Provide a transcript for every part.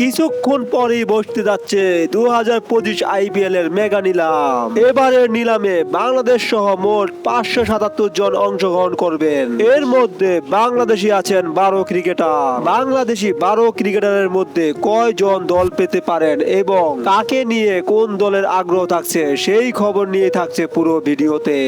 কিছুক্ষণ পরেই বসতে যাচ্ছে দু হাজার পঁচিশ আইপিএল এর মেগা নিলাম। এবারের নিলামে বাংলাদেশ সহ মোট পাঁচশো সাতাত্তর জন অংশগ্রহণ করবেন। এর মধ্যে বাংলাদেশি আছেন বারো ক্রিকেটার। বাংলাদেশি বারো ক্রিকেটারের মধ্যে কয়জন দল পেতে পারেন এবং কাকে নিয়ে কোন দলের আগ্রহ থাকছে সেই খবর নিয়ে থাকছে পুরো ভিডিওতে।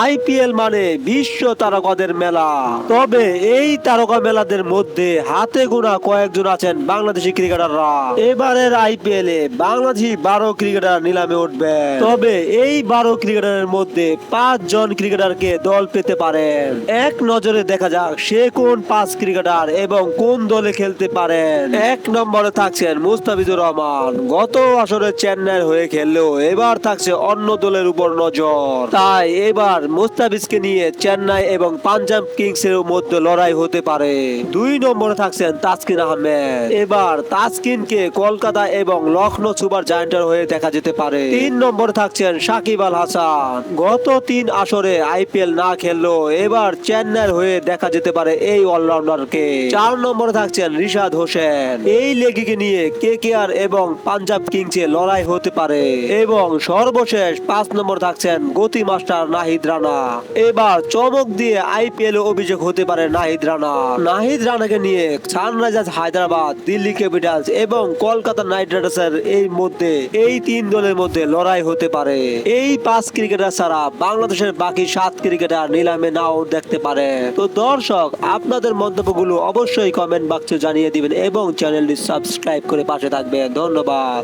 আইপিএল মানে বিশ্ব তারকাদের মেলা। তবে এই তারকা মেলাদের মধ্যে হাতে গোনা কয়েকজন আছেন বাংলাদেশি ক্রিকেটাররা। এবারের আইপিএল এ বাংলাদেশি বারো ক্রিকেটার নিলামে উঠবে তবে এই বারো ক্রিকেটারের মধ্যে পাঁচ জন ক্রিকেটারকে দল পেতে পারেন। এক নজরে দেখা যাক সে কোন পাঁচ ক্রিকেটার এবং কোন দলে খেলতে পারেন। এক নম্বরে থাকছেন মুস্তাফিজুর রহমান। গত আসরে চেন্নাইয়ের হয়ে খেললেও এবার থাকছে অন্য দলের উপর নজর। তাই এবার মুস্তাফিজকে নিয়ে চেন্নাই এবং পাঞ্জাব কিংস এর মধ্যে লড়াই হতে পারে। দুই নম্বরে থাকছেন তাসকিন আহমেদ। এবার তাসকিনকে কলকাতা এবং লখনৌ সুপার জায়ান্টের হয়ে দেখা যেতে পারে। তিন নম্বরে থাকছেন সাকিব আল হাসান। গত তিন আসরে আইপিএল না খেললেও এবার চেন্নাইয়ের হয়ে দেখা যেতে পারে এই অলরাউন্ডারকে। চার নম্বরে থাকছেন রিশাদ হোসেন। এই লেগিকে নিয়ে কে কে আর এবং পাঞ্জাব কিংসে লড়াই হতে পারে। এবং সর্বশেষ পাঁচ নম্বর থাকছেন গতি মাস্টার নাহিদ রানা। এবার চমক দিয়ে আইপিএল অভিযোগ হতে পারে নাহিদ রানা। নাহিদ রানাকে নিয়ে সানরাইজার্স হায়দ্রাবাদ, দিল্লি ক্যাপিটালস এবং কলকাতা নাইট রাইডার্সের এই মধ্যে, এই তিন দলের মধ্যে লড়াই হতে পারে। এই পাঁচ ক্রিকেটার ছাড়া বাংলাদেশের বাকি সাত ক্রিকেটার নিলামে নাও দেখতে পারে। তো দর্শক, আপনাদের মন্তব্যগুলো অবশ্যই কমেন্ট বাক্সে জানিয়ে দিবেন এবং চ্যানেলটি সাবস্ক্রাইব করে পাশে থাকবেন। ধন্যবাদ।